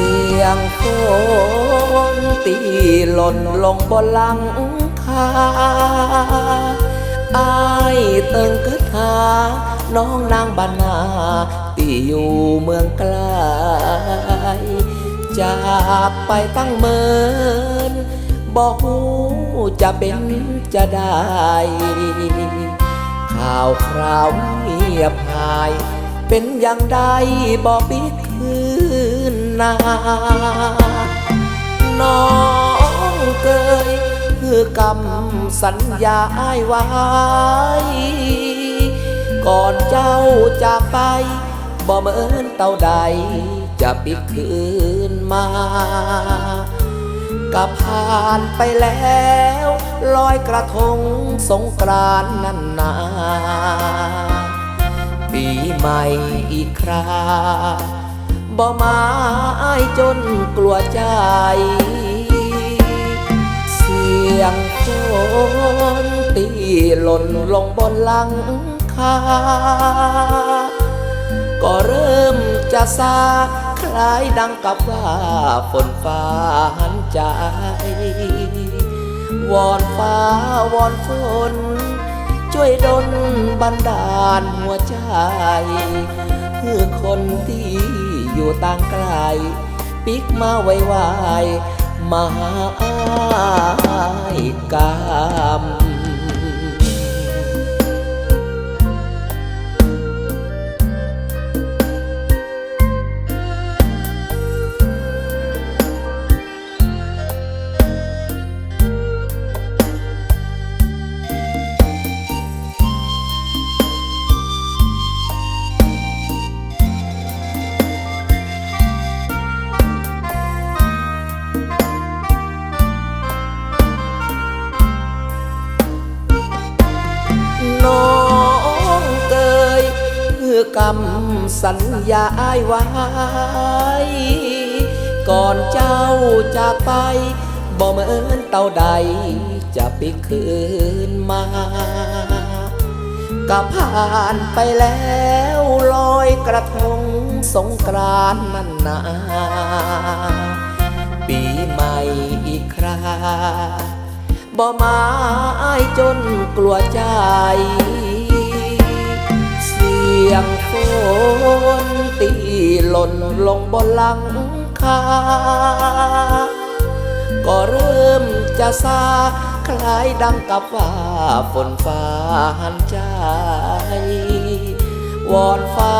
ียงฝนตีหล่นลงบนหลังคาอายเติงกระทาน้องนางบานนาที่อยู่เมืองไกลจากไปตั้งเมินบอกหูจะเป็นจะได้ ข่าวคราวเงียบหาย เป็นอย่างใดบอกปิดคืน นาน้องเกยคือกำสัญญาอ้ายไว้ ก่อนเจ้าจากไป บ่เหมือนเต่าใด จะปิดคืนมาก็ผ่านไปแล้ว ลอยกระทงสงกรานนั่นนาปีใหม่อีกครา บ่มาอายจนกลัวใจ เสียงฝนตีหล่นลงบนหลังคา ก็เริ่มจะซาคล้ายดังกับว่าฝนฟ้าหันใจ วอนฟ้าวอนฝน ช่วยดลบันดาลหัวใจคือคนที่ อยู่ต่างไกล ปิกมาไวไวๆมาหาอ้ายกาม อกำสัญญาอ้ายไว้ ก่อนเจ้าจากไป บ่เหมือนเต่าใด จะไปคืนมา ก็ผ่านไปแล้วลอยกระทงสงกรานนั่นนาปีใหม่อีกคราบ่มาอ้ายจนกลัวใจ ฝนตีหล่นลงบนหลังคา ก็เริ่มจะซาคล้ายดังกับว่าฝนฟ้าหันใจ วอนฟ้า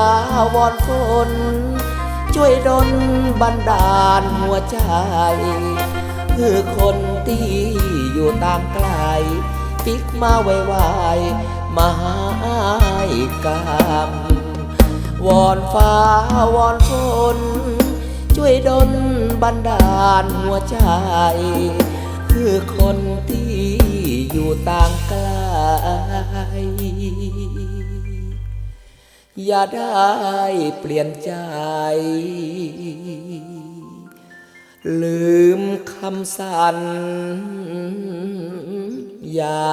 วอนฝนช่วยดลบันดาลหัวใจคือคนที่อยู่ต่างไกลปิกมาไวๆมาหาอ้ายกาม วอนฟ้าวอนฝนช่วยดลบันดาลหัวใจ คือคนที่อยู่ต่างไกล อย่าได้เปลี่ยนใจ ลืมคำสัญญา